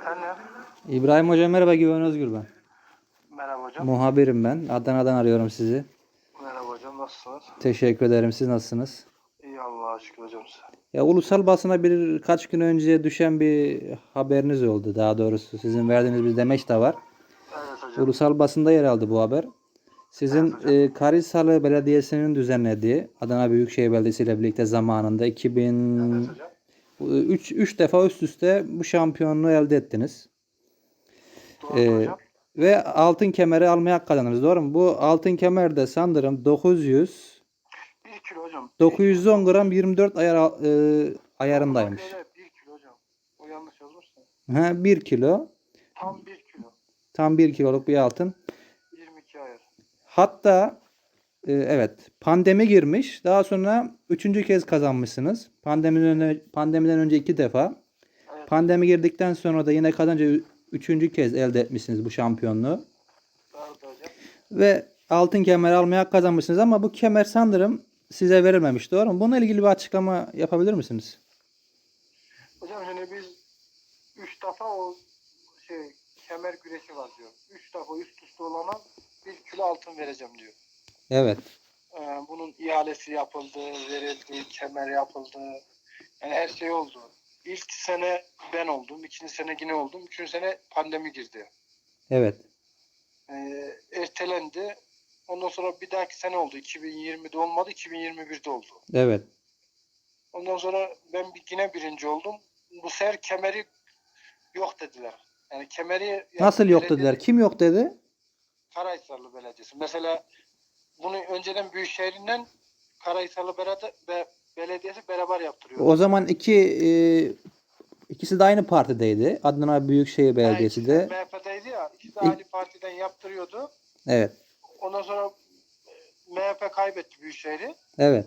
Efendim? İbrahim Hocam merhaba Güven Özgür ben. Merhaba hocam. Muhabirim ben. Adana'dan arıyorum sizi. Merhaba hocam. Nasılsınız? Teşekkür ederim. Siz nasılsınız? İyi Allah'a şükür hocam size. Ya ulusal basına birkaç gün önce düşen bir haberiniz oldu. Daha doğrusu sizin verdiğiniz bir demeç de var. Evet hocam. Ulusal basında yer aldı bu haber. Sizin Evet e, Karahisarlı Belediyesi'nin düzenlediği Adana Büyükşehir Belediyesi ile birlikte zamanında 2000 Evet hocam. 3 3 defa üst üste bu şampiyonluğu elde ettiniz. Doğru Ee, hocam. Ve altın kemeri almaya kazandınız. Doğru mu? Bu altın kemer de sanırım 900 1 kilo hocam. 910 gram 24 ayar e, ayarındaymış. Evet 1 kilo hocam. O yanlış yazmışsın. Ha 1 kilo. Tam 1 kilo. Tam 1 kiloluk bir altın. 22 ayar. Hatta e, evet pandemi girmiş. Daha sonra üçüncü kez kazanmışsınız. Pandemiden önce, pandemiden önce iki defa. Evet. Pandemi girdikten sonra da yine kazanınca ü- üçüncü kez elde etmişsiniz bu şampiyonluğu. Doğru da hocam. Ve altın kemer almaya hak kazanmışsınız ama bu kemer sanırım size verilmemiş. Doğru mu? Bununla ilgili bir açıklama yapabilir misiniz? Hocam şimdi biz 3 defa o şey kemer güreşi var diyor. 3 defa üst üste olana 1 kilo altın vereceğim diyor. Evet. Ee, bunun ihalesi yapıldı, verildi, kemer yapıldı. Yani her şey oldu. İlk sene ben oldum, ikinci sene yine oldum, üçüncü sene pandemi girdi. Evet. Ee, ertelendi. Ondan sonra bir dahaki sene oldu. 2020'de olmadı, 2021'de oldu. Evet. Ondan sonra ben bir, yine birinci oldum. Bu sefer kemeri yok dediler. Yani kemeri yani Nasıl yok dediler? Kim yok dedi? Karahisarlı Belediyesi. Mesela bunu önceden Büyükşehir'inden Karahisarlı Be- Belediyesi beraber yaptırıyor. O zaman iki e, ikisi de aynı partideydi. Adana Büyükşehir Belediyesi de. MHP'deydi ya. İkisi de aynı partiden yaptırıyordu. Evet. Ondan sonra MHP kaybetti Büyükşehir'i. Evet.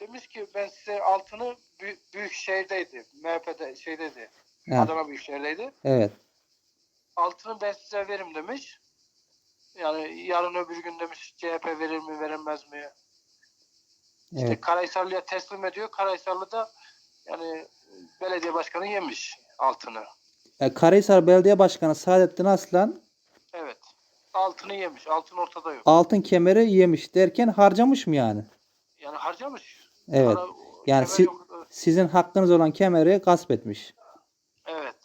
Demiş ki ben size altını Büyük, Büyükşehir'deydi. MHP'de şeydeydi. Ha, Adana Büyükşehir'deydi. evet. Altını ben size veririm demiş. Yani yarın öbür gün demiş CHP verir mi veremez mi? İşte Evet. Karahisarlı'ya teslim ediyor. Karahisarlı da yani belediye başkanı yemiş altını. E, Karahisar Belediye Başkanı Saadettin Aslan Evet. Altını yemiş. Altın ortada yok. altın kemeri yemiş derken harcamış mı yani? Yani harcamış. Evet. Para- Yani kemer si- yok. sizin hakkınız olan kemeri gasp etmiş. Evet.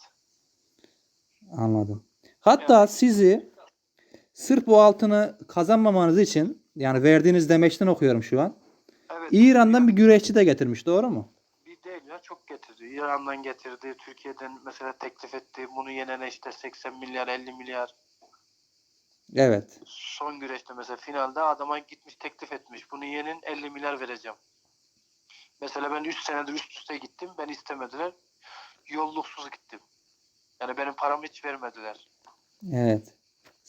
Anladım. Hatta sizi sırf bu altını kazanmamanız için yani verdiğiniz demeçten okuyorum şu an. Evet. İran'dan bir güreşçi de getirmiş. Doğru mu? Bir değil ya çok getirdi. İran'dan getirdi. Türkiye'den mesela teklif etti. Bunu yenene işte 80 milyar 50 milyar. Evet. Son güreşte mesela finalde adama gitmiş teklif etmiş. Bunu yenin 50 milyar vereceğim. Mesela ben 3 senedir üst üste gittim. Ben istemediler. Yolluksuz gittim. Yani benim paramı hiç vermediler. Evet.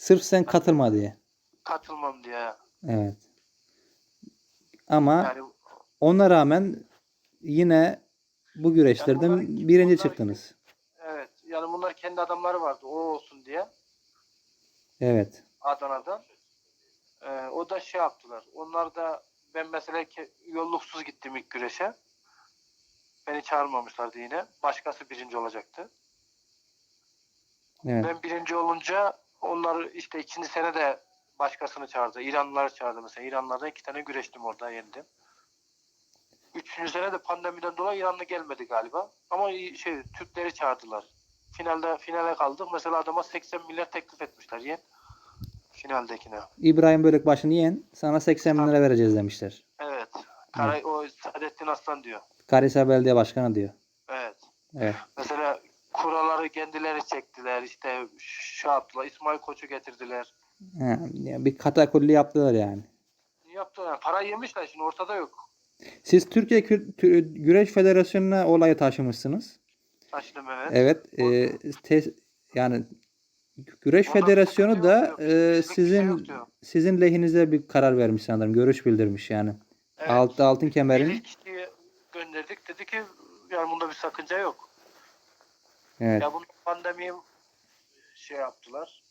Sırf sen katılma diye. Katılmam diye. Evet. Ama Yani ona rağmen yine bu güreşlerden Yani bunlar- birinci bunlar- çıktınız. evet. Yani bunlar kendi adamları vardı. O olsun diye. Evet. Adana'dan. Ee, o da şey yaptılar. Onlar da ben mesela yolluksuz gittim ilk güreşe. Beni çağırmamışlardı yine. Başkası birinci olacaktı. Evet. Ben birinci olunca onlar işte ikinci sene de başkasını çağırdı. İranlıları çağırdı mesela. İranlardan iki tane güreştim orada yendim. Üçüncü sene de pandemiden dolayı İranlı gelmedi galiba. Ama şey Türkleri çağırdılar. Finalde finale kaldık. Mesela adama 80 milyar teklif etmişler yen. Finaldekine. İbrahim Bölükbaşı'nı yen sana 80 bin lira vereceğiz demişler. Evet. Karay, o Saadettin Aslan diyor. Karahisar Belediye Başkanı diyor. Evet. Evet. Mesela kuraları kendileri çektiler. İşte şu yaptılar. İsmail Koç'u getirdiler. Ya bir katakulli yaptılar yani. Yaptılar. Para yemişler şimdi ortada yok. Siz Türkiye Kü- Tü- Güreş Federasyonu'na olayı taşımışsınız. Taşıdım evet. Evet. e, te- yani Güreş Orada Federasyonu da yok, yok. e, Bizlik bir şey sizin yok diyor. sizin lehinize bir karar vermiş sanırım. Görüş bildirmiş yani. Evet. Alt, altın kemerin. Bir kişiyi gönderdik. Dedi ki yani bunda bir sakınca yok. Evet. Ya bunu pandemiyi şey yaptılar.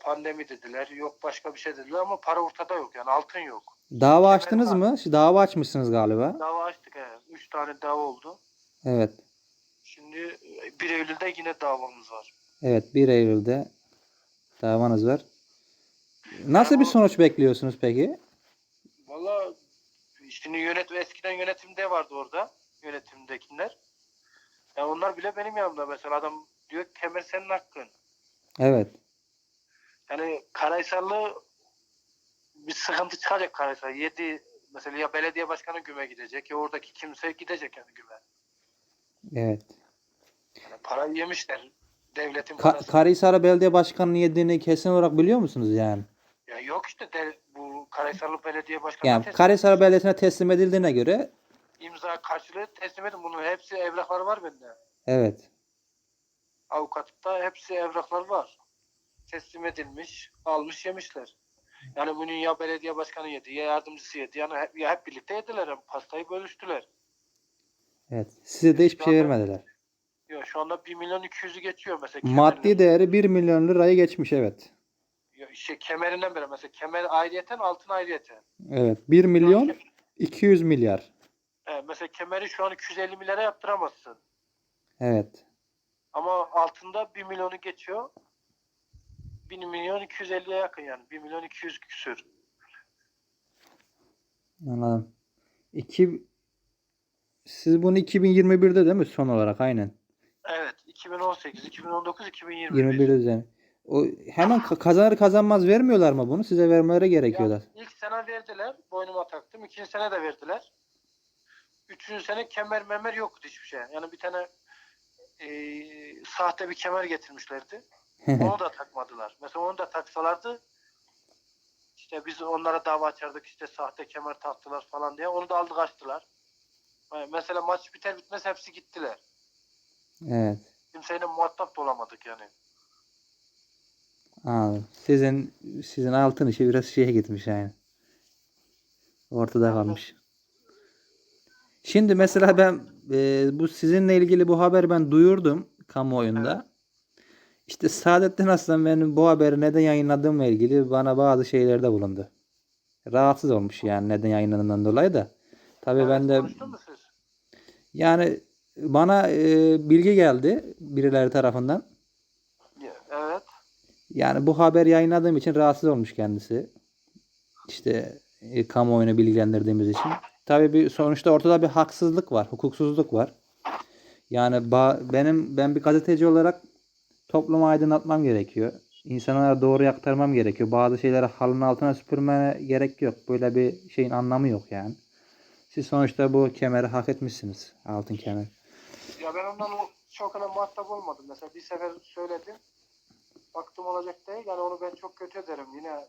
Pandemi dediler. Yok başka bir şey dediler ama para ortada yok. Yani altın yok. Dava açtınız var. mı? Dava açmışsınız galiba. Dava açtık. Evet. Üç tane dava oldu. Evet. Şimdi e, 1 Eylül'de yine davamız var. Evet 1 Eylül'de davanız var. Nasıl bir sonuç bekliyorsunuz peki? Valla şimdi yönet eskiden yönetimde vardı orada yönetimdekiler. Ya onlar bile benim yanımda mesela adam diyor kemer senin hakkın. Evet. Yani Karahisarlı bir sıkıntı çıkacak Karahisar. Yedi mesela ya belediye başkanı güme gidecek ya oradaki kimse gidecek yani güme. Evet. Yani parayı yemişler. Devletin Ka- parası. Karahisar Belediye Başkanı'nın yediğini kesin olarak biliyor musunuz yani? ya yok işte de, bu Karahisarlı belediye başkanı Yani Karahisar Belediyesi'ne teslim edildiğine göre imza karşılığı teslim edin. Bunun hepsi evrakları var bende. evet. avukatlıkta hepsi evraklar var. Teslim edilmiş, almış yemişler. Yani bunun ya belediye başkanı yedi ya yardımcısı yedi. Yani hep, ya hep birlikte yediler. Yani pastayı bölüştüler. Evet. Size de hiçbir şey vermediler. Ya şu anda 1 milyon 200'ü geçiyor mesela. Maddi kemerine. değeri 1 milyon lirayı geçmiş evet. Ya şey, kemerinden beri mesela kemer ayrıyeten altın ayrıyeten. Evet. 1 milyon 200 milyar. Mesela kemeri şu an 250 milyara yaptıramazsın. Evet. Ama altında 1 milyonu geçiyor. 1 milyon 250'ye yakın yani. 1 milyon 200 küsür. Anladım. İki... Siz bunu 2021'de değil mi son olarak aynen? Evet. 2018, 2019, 2021. 21 üzerine. O hemen ka- kazanır kazanmaz vermiyorlar mı bunu? Size vermeleri gerekiyorlar. Ya ilk sene verdiler. Boynuma taktım. İkinci sene de verdiler. Üçüncü sene kemer memer yoktu hiçbir şey. Yani bir tane e, sahte bir kemer getirmişlerdi. Onu da takmadılar. Mesela onu da taksalardı işte biz onlara dava açardık işte sahte kemer taktılar falan diye. Onu da aldı kaçtılar. Yani mesela maç biter bitmez hepsi gittiler. evet. Kimseyle muhatap da olamadık yani. Anladım. Sizin sizin altın işi biraz şeye gitmiş yani. Ortada kalmış. Şimdi mesela ben e, bu sizinle ilgili bu haberi ben duyurdum kamuoyunda. İşte Saadettin Aslan benim bu haberi neden yayınladığımla ilgili bana bazı şeylerde bulundu. Rahatsız olmuş yani neden yayınladığından dolayı da. Tabii Evet, ben de yani bana e, bilgi geldi birileri tarafından. Evet. Yani bu haber yayınladığım için rahatsız olmuş kendisi. İşte e, kamuoyunu bilgilendirdiğimiz için. Tabii bir sonuçta ortada bir haksızlık var, hukuksuzluk var. Yani benim ben bir gazeteci olarak toplumu aydınlatmam gerekiyor. İnsanlara doğru aktarmam gerekiyor. Bazı şeyleri halının altına süpürmene gerek yok. Böyle bir şeyin anlamı yok yani. Siz sonuçta bu kemeri hak etmişsiniz. Altın kemer. Ya ben ondan çok öyle muhatap olmadım. Mesela bir sefer söyledim. Baktım olacak değil. Yani onu ben çok kötü ederim. Yine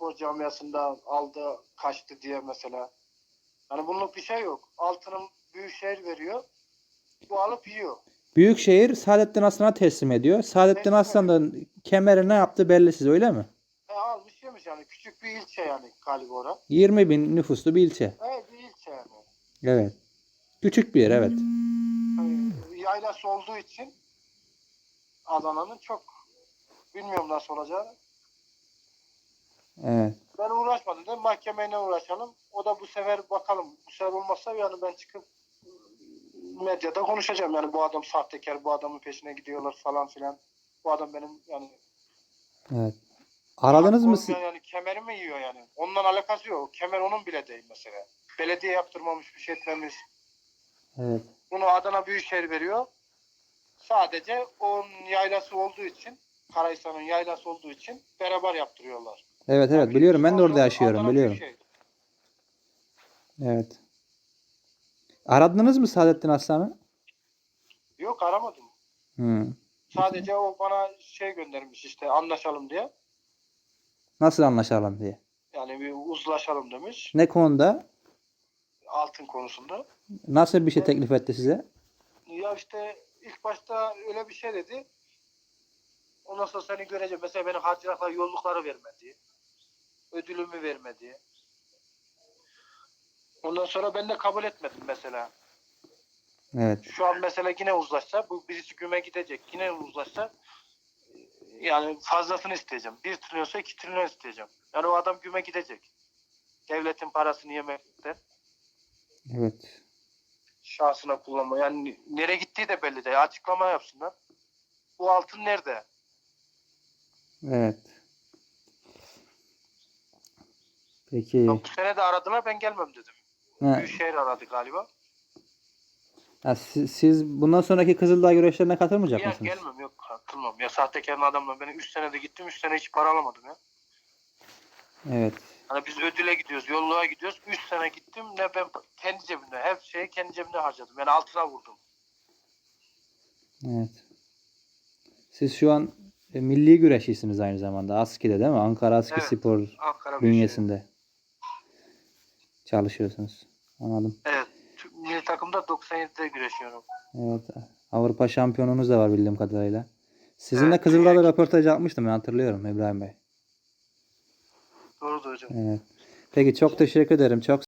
spor camiasında aldı kaçtı diye mesela. Yani bunluk bir şey yok. Altının büyük şehir veriyor. Bu alıp yiyor. Büyükşehir Saadettin Aslan'a teslim ediyor. Saadettin Teslim Aslan da kemeri ne yaptı belli siz öyle mi? E, almış yemiş yani. Küçük bir ilçe yani galiba orası. 20 bin nüfuslu bir ilçe. Evet bir ilçe yani. Evet. Küçük bir yer evet. Hani yaylası olduğu için Adana'nın çok bilmiyorum nasıl olacağını. Evet. Ben uğraşmadım dedim mahkemeyle uğraşalım. O da bu sefer bakalım. Bu sefer olmazsa yani ben çıkıp medyada konuşacağım. Yani bu adam sahtekar, bu adamın peşine gidiyorlar falan filan. Bu adam benim yani Evet. Aradınız mı siz? Yani kemerimi yiyor yani. Ondan alakası yok. Kemer onun bile değil mesela. Belediye yaptırmamış, bir şey etmemiş. Evet. Bunu Adana Büyükşehir veriyor. Sadece onun yaylası olduğu için, Karahisar'ın yaylası olduğu için beraber yaptırıyorlar. Evet evet biliyorum ben de orada yaşıyorum biliyorum. Evet. Aradınız mı Saadettin Aslan'ı? Yok aramadım. Hı. Sadece o bana şey göndermiş işte anlaşalım diye. Nasıl anlaşalım diye. Yani bir uzlaşalım demiş. Ne konuda? Altın konusunda. Nasıl bir şey teklif etti size? Ya işte ilk başta öyle bir şey dedi. Ondan sonra seni göreceğim. Mesela benim harcıraklar yollukları vermedi. Ödülümü vermedi. Ondan sonra ben de kabul etmedim mesela. Evet. Şu an mesela yine uzlaşsa, bu birisi güme gidecek. Yine uzlaşsa yani fazlasını isteyeceğim. Bir trilyonsa iki trilyon isteyeceğim. Yani o adam güme gidecek. Devletin parasını yemekten. Evet. şahsına kullanma. Yani nereye gittiği de belli değil. Açıklama yapsınlar. Bu altın nerede? Evet. Peki. Ya bu sene de aradılar ben gelmem dedim. Ha, Büyükşehir aradı galiba. ha, siz, siz bundan sonraki Kızıldağ güreşlerine katılmayacak Ya mısınız? gelmem yok katılmam. Ya sahtekarın adamla ben 3 senede gittim 3 sene hiç para alamadım ya. Evet. Hani biz ödüle gidiyoruz, yolluğa gidiyoruz. 3 sene gittim ne ben kendi cebimde, her şeyi kendi cebimde harcadım. Yani altına vurdum. Evet. Siz şu an e, milli güreşçisiniz aynı zamanda. Aski'de değil mi? Ankara Aski Evet. Spor Ankara bünyesinde çalışıyorsunuz. Anladım. Evet. Milli takımda 97'de güreşiyorum. Evet. Avrupa şampiyonunuz da var bildiğim kadarıyla. Sizinle Evet, Kızıldağ'da dünya- röportaj yapmıştım ben hatırlıyorum İbrahim Bey. Doğrudur hocam. Evet. Peki çok teşekkür ederim. Çok